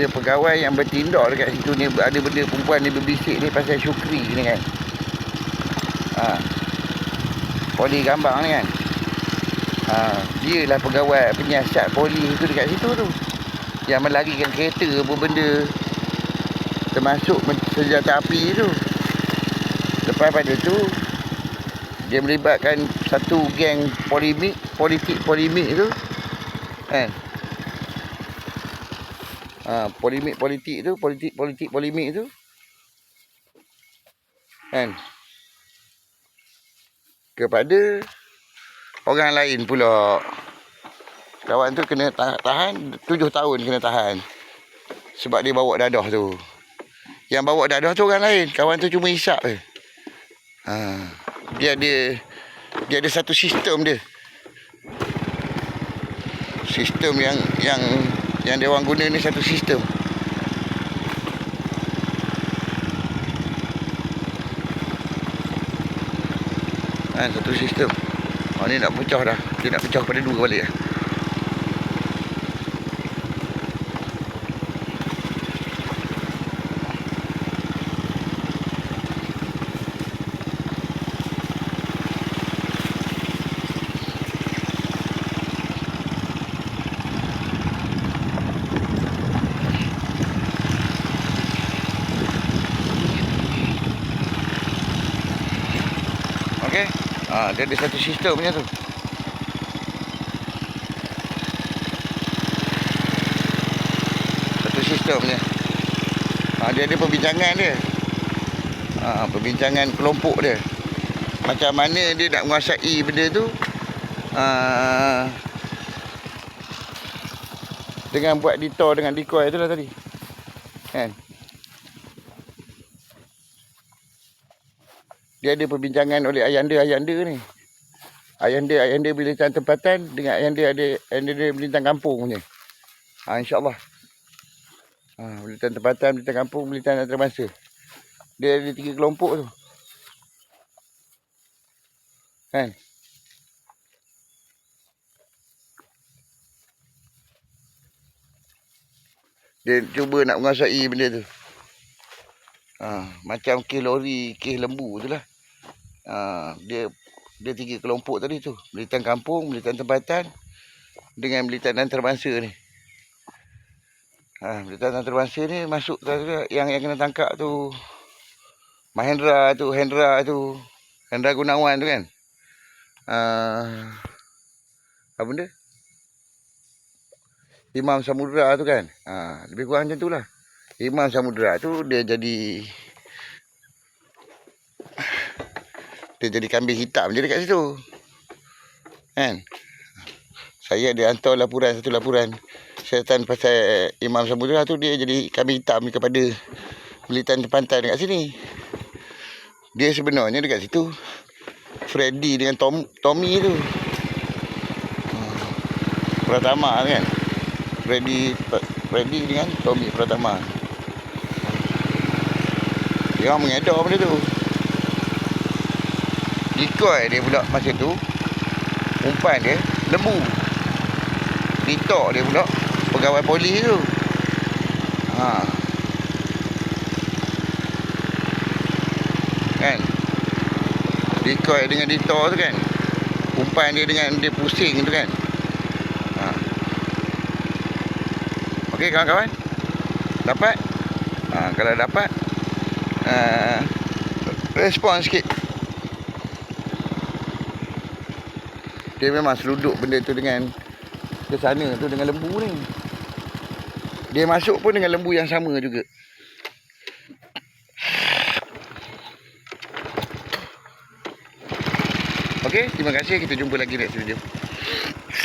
dia pegawai yang bertindak dekat situ ni ada benda perempuan ni berbisik ni pasal Syukri ni kan. Ha. Poli Gambang ni kan. Ha, dia lah pegawai penyiasat poli tu dekat situ tu. Yang melarikan kereta apa benda termasuk senjata api tu. Lepas pada tu dia melibatkan satu geng polemik, politik polemik tu. Kan? Ha, polemik politik tu, politik politik polemik tu. Kan? Kepada orang lain pula. Kawan tu kena ta- tahan tujuh tahun kena tahan. Sebab dia bawa dadah tu. Yang bawa dadah tu orang lain. Kawan tu cuma isap je. Ha, dia ada dia ada satu sistem dia. Sistem yang yang yang dia orang guna ni satu sistem. Ha, satu sistem. Oh, ni nak pecah dah. Dia nak pecah pada dua balik dah. Okey. Ha, dia ada satu sistem punya tu. Satu sistem punya. Ha, dia ada perbincangan dia. Ha, perbincangan kelompok dia. Macam mana dia nak menguasai benda tu. Ha, dengan buat detour dengan decoy tu lah tadi. Kan? Dia ada perbincangan oleh ayanda-ayanda ni. Ayanda-ayanda militan tempatan dengan ayanda ada ayanda dia militan kampung punya. Ha, InsyaAllah. Ha, militan tempatan, militan kampung, militan antarabangsa. Dia ada tiga kelompok tu. Kan? Dia cuba nak menguasai benda tu. Ha, macam kes lori, kes lembu tu lah. Ha, dia dia tiga kelompok tadi tu. Militan kampung, militan tempatan dengan militan antarabangsa ni. Ha, militan antarabangsa ni masuk yang yang kena tangkap tu Mahendra tu, Hendra tu, Hendra Gunawan tu kan. Ha, apa benda? Imam Samudra tu kan. Ha, lebih kurang macam tu lah. Imam Samudra tu dia jadi dia jadi kambing hitam je dekat situ. Kan? Saya ada hantar laporan satu laporan syaitan pasal Imam Samudra tu dia jadi kambing hitam kepada militan pantai dekat sini. Dia sebenarnya dekat situ Freddy dengan Tom, Tommy tu. Hmm. Pratama kan. Freddy Freddy dengan Tommy Pratama. Dia orang mengedar benda tu. Decoy dia pula masa tu. Umpan dia lembu. Ditok dia pula pegawai polis tu. Ha. Kan? Decoy dengan ditok tu kan. Umpan dia dengan dia pusing tu kan. Ha. Okey kawan-kawan. Dapat? Ha, kalau dapat uh, respon sikit. Dia memang seluduk benda tu dengan ke sana tu dengan lembu ni. Dia masuk pun dengan lembu yang sama juga. Okey, terima kasih. Kita jumpa lagi next video.